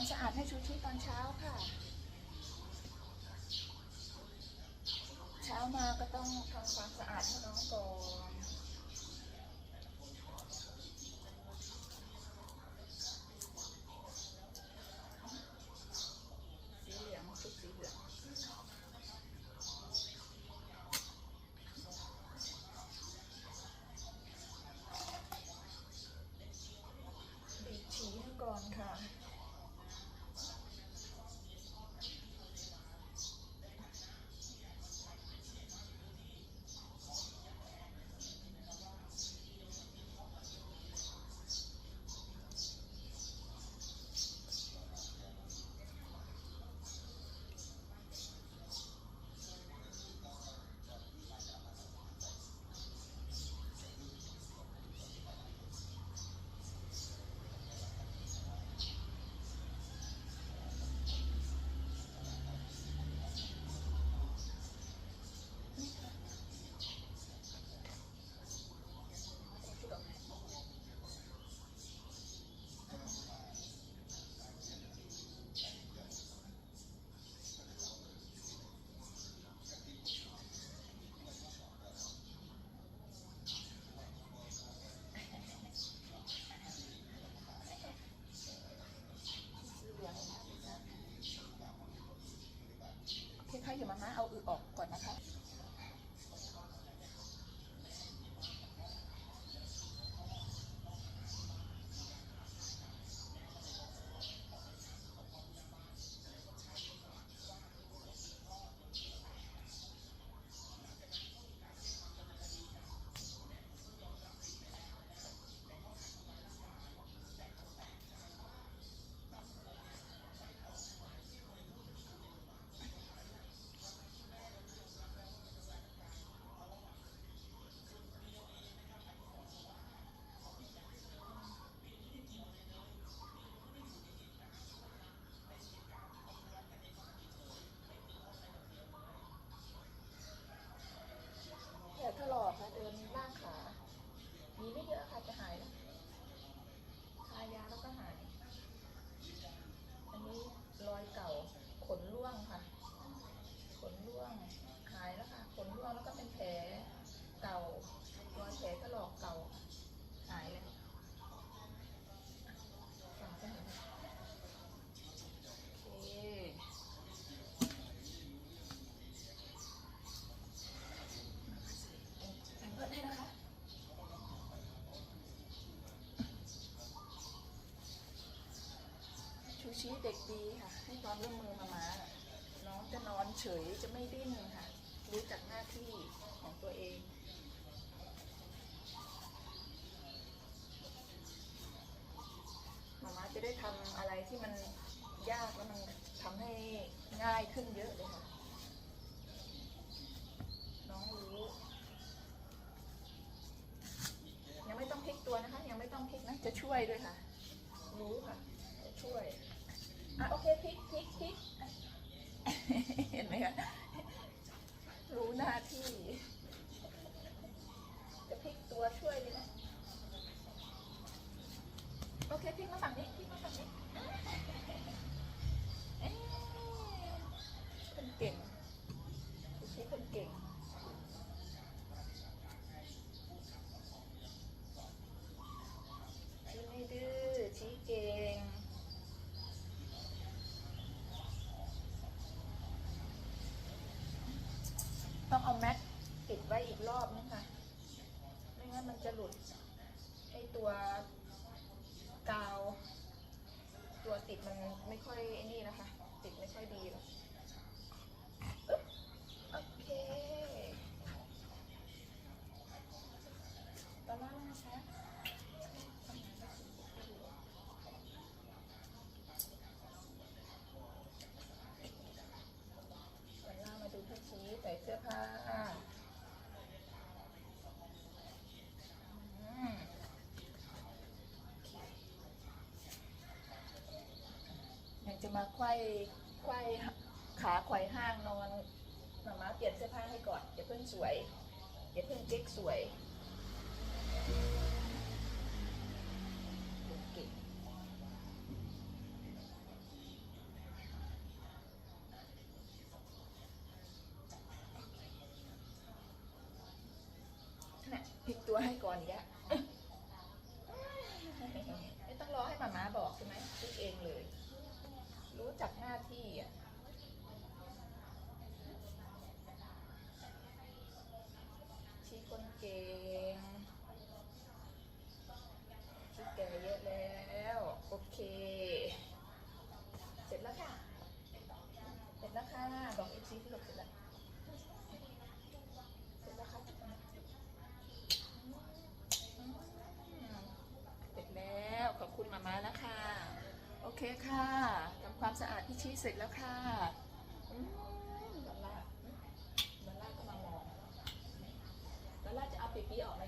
ความสะอาดให้ชูชีตอนเช้าค่ะ เช้ามาก็ต้องทำความสะอาดให้น้องก่อน ชูชีเด็กดีค่ะให้ความร่วมมือมามาน้องจะนอนเฉยจะไม่ดิ้นค่ะ รู้จักหน้าที่ของตัวเองมามาจะได้ทำอะไรที่มันยากแล้วมันทำให้ง่ายขึ้นเยอะเลยค่ะ น้องรู้ ยังไม่ต้องพลิกตัวนะคะ ยังไม่ต้องพลิกนะ จะช่วยด้วยค่ะ รู้ค่ะ จะช่วย อะโอเคพลิกพลิกพลิกเห็นไหมคะรู้หน้าที่ จะพลิกตัวช่วยเลยนะ โอเคพลิกมาฝั่งนี้พลิกมาฝั่งนี้เอ๊ะคนเก่งดูสิคนเก่ง ชี้ไม่ดื้อชี้เก่ง ต้องเอาแม็กติดไว้อีกรอบนึงค่ะไม่งั้นมันจะหลุดไอตัวกาว ตัวติดมันไม่ค่อยไอ้นี่นะคะ ติดไม่ค่อยดีหรอก ควายควายขาควายห้างนอนหมามาเปลี่ยนเสื้อผ้าให้ก่อนอย่าเพิ่งสวยอย่าเพิ่งเก๊กสวยเก่งน่ะพลิกตัวให้ก่อนยะ บอกเอฟซีที่หลบเสร็จแล้วเสร็จแล้วครับอืมเสร็จแล้วขอบคุณมาม่านะคะ โอเคค่ะทำความสะอาดพี่ชี้เสร็จแล้วค่ะอืมดอลลาดอลลาก็มามองดอลลาจะเอาปีปีออกไหม